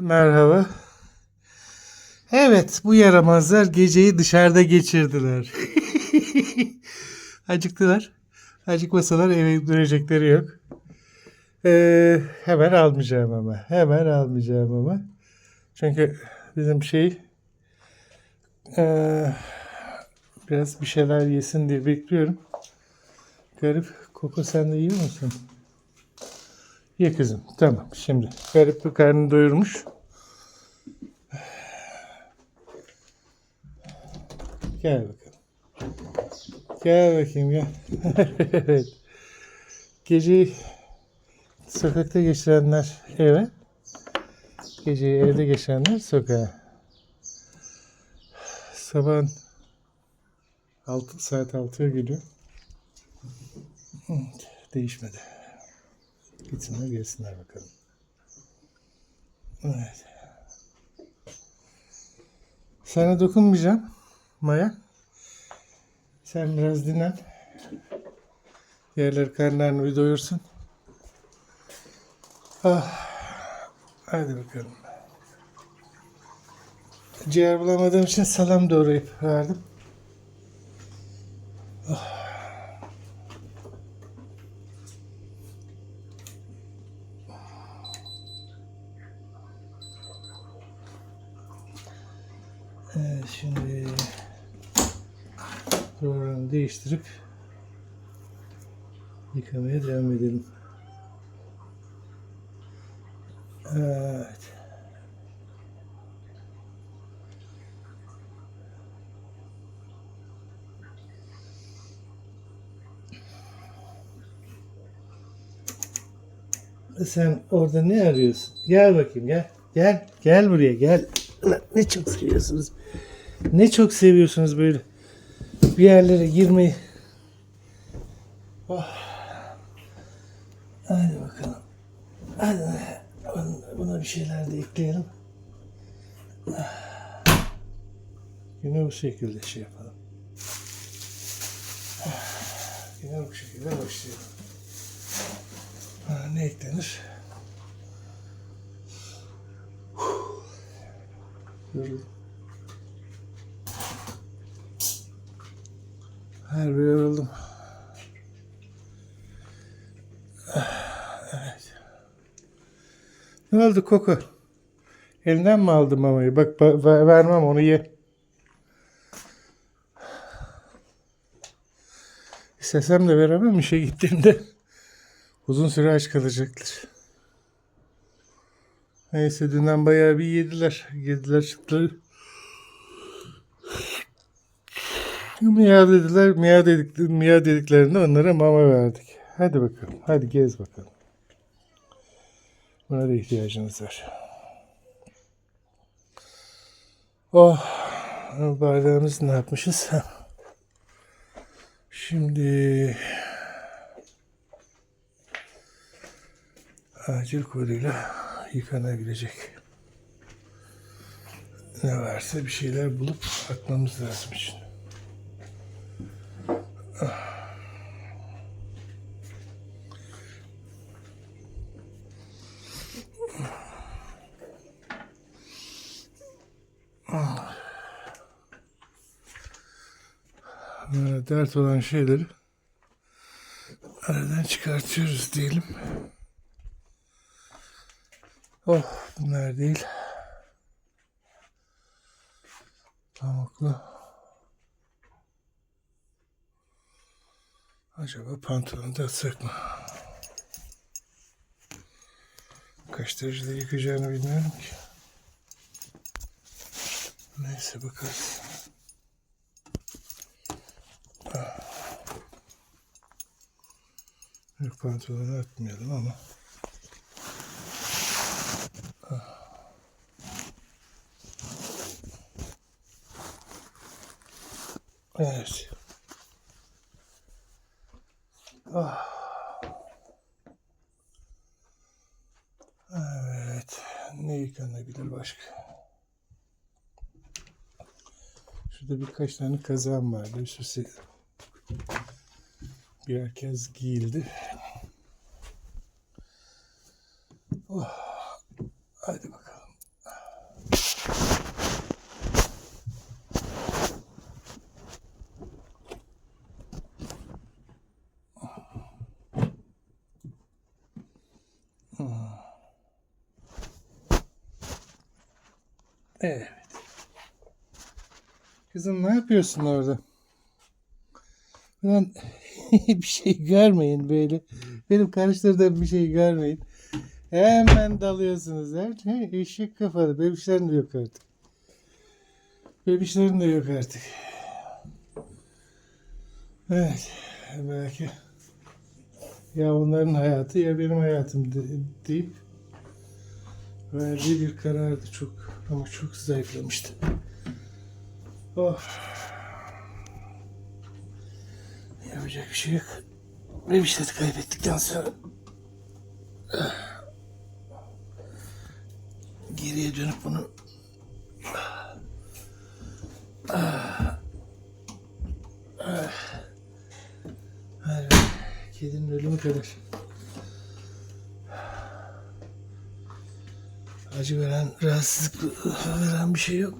Merhaba. Evet, bu yaramazlar geceyi dışarıda geçirdiler. Acıktılar. Acıkmasalar eve dönecekleri yok. Ee, hemen almayacağım ama. Hemen almayacağım ama. Çünkü bizim şey ee, biraz bir şeyler yesin diye bekliyorum. Garip. Koko sen de yiyor musun? Ye kızım. Tamam şimdi. Garip bir karnını doyurmuş. Gel bakalım. Gel bakayım gel. evet. Geceyi sokakta geçirenler eve. Geceyi evde geçirenler sokağa. Sabahın 6 saat 6'ya geliyor. Değişmedi. Gitsinler gelsinler bakalım. Evet. Sana dokunmayacağım Maya. Sen biraz dinlen. Yerler karnlarını bir doyursun. Ah. Hadi bakalım. Ciğer bulamadığım için salam doğrayıp verdim. Evet, şimdi programı değiştirip yıkamaya devam edelim. Evet. Sen orada ne arıyorsun? Gel bakayım gel. Gel. Gel buraya gel. Ne çok seviyorsunuz. Ne çok seviyorsunuz böyle bir yerlere girmeyi. Oh. Hadi bakalım. Hadi buna- buna bir şeyler de ekleyelim. Yine bu şekilde şey yapalım. Yine bu şekilde başlayalım. Ne eklenir? Yoruldum. Harbi yoruldum. Ah, Evet. Ne oldu Koko? Elinden mi aldın mamayı? Bak ba- ver- vermem onu ye. İstesem de veremem işe gittiğimde. Uzun süre aç kalacaktır. Neyse dünden bayağı bir yediler. Yediler çıktılar. Miyav dediler. Miyav, dedik, miyav dediklerinde onlara mama verdik. Hadi bakalım. Hadi gez bakalım. Buna da ihtiyacınız var. Oh. Bardağımızı ne yapmışız? Şimdi acil koduyla yıkanabilecek. Ne varsa bir şeyler bulup atmamız lazım için. Dert olan şeyleri aradan çıkartıyoruz diyelim. Oh bunlar değil. Pamuklu. Acaba pantolonu da atsak mı? Kaç derecede yıkayacağını bilmiyorum ki. Neyse bakarız. Yok pantolonu ama. Evet. Ah. Evet. Ne yıkanabilir başka? Şurada birkaç tane kazağım vardı. Üst birer kez giyildi. Oh. Hadi bakalım. Evet. Kızım ne yapıyorsun orada? Ben bir şey görmeyin böyle. Benim karıştırdığım bir şey görmeyin. Hemen dalıyorsunuz. Evet, he, eşek kafalı. Bebişlerin de yok artık. Bebişlerin de yok artık. Evet. Belki ya onların hayatı ya benim hayatım de- deyip verdiği bir karardı çok ama çok zayıflamıştı. Oh. Yapacak bir şey yok. Bebişleri kaybettikten sonra geriye dönüp bunu kedinin ölümü kadar acı veren, rahatsızlık veren bir şey yok.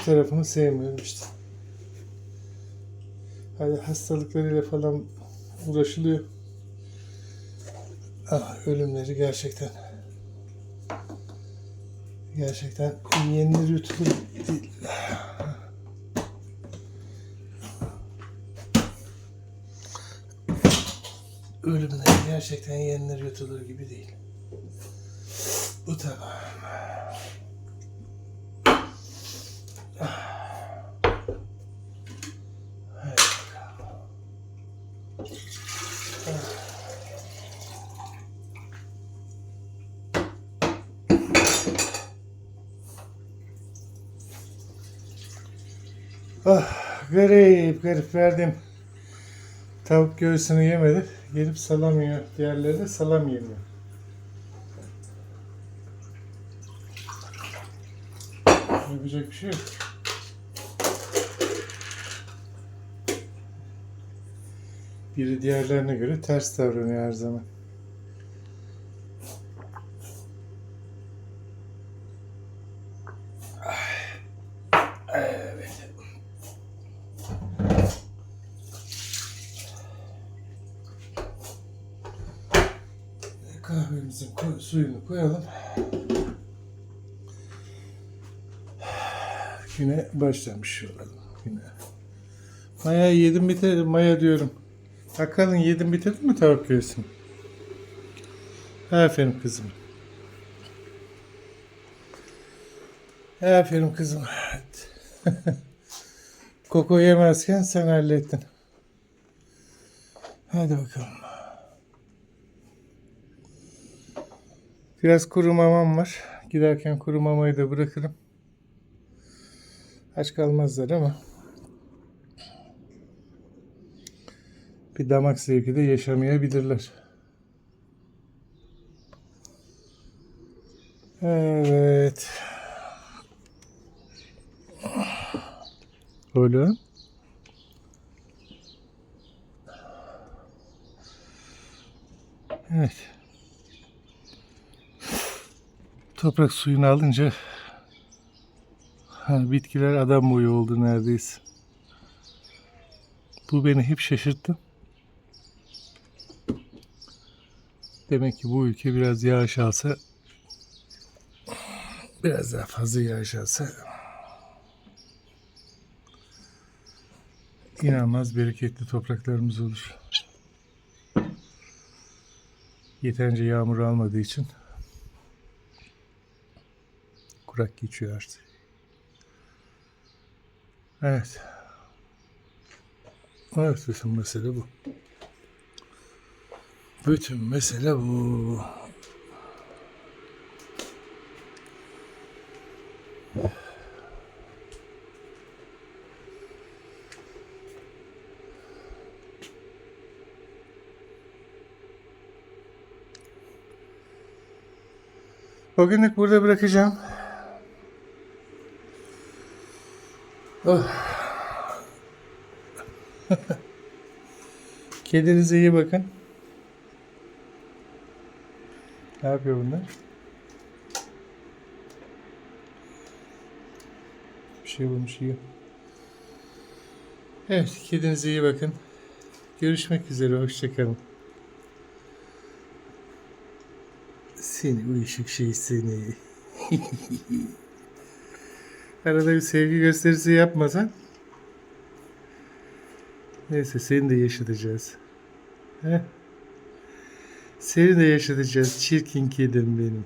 Bir tarafını sevmiyorum işte. Hani hastalıklarıyla falan uğraşılıyor. Ah, ölümleri gerçekten gerçekten yenilir yutulur değil. Ölümleri gerçekten yenilir yutulur gibi değil. Bu tamam. Ah, garip garip verdim. Tavuk göğsünü yemedi. Gelip salam yiyor. Diğerleri de salam yemiyor. Yapacak bir şey yok. Biri diğerlerine göre ters davranıyor her zaman. Evet. Koy- suyunu koyalım. Güne başlamış olalım. Güne. Maya yedim bitirdim. Maya diyorum. Bakalım yedim bitirdin mi tavuk göğsünü? Aferin kızım. Aferin kızım. Koko yemezken sen hallettin. Hadi bakalım. Biraz kuru mamam var. Giderken kuru mamayı da bırakırım. Aç kalmazlar ama bir damak zevki de yaşamayabilirler. Evet. Öyle. Evet. Toprak suyunu alınca ha, bitkiler adam boyu oldu neredeyse. Bu beni hep şaşırttı. Demek ki bu ülke biraz yağış alsa biraz daha fazla yağış alsa inanılmaz bereketli topraklarımız olur. Yeterince yağmur almadığı için kurak geçiyor artık. Evet. Evet bütün mesele bu. Bütün mesele bu. Bugünlük burada bırakacağım. Kedinize iyi bakın. Ne yapıyor bunlar? Bir şey bulmuş yiyor. Evet, kedinize iyi bakın. Görüşmek üzere, hoşçakalın. Seni uyuşuk şey seni. Arada bir sevgi gösterisi yapmasan. Neyse seni de yaşatacağız. Heh. Seni de yaşatacağız çirkin kedim benim.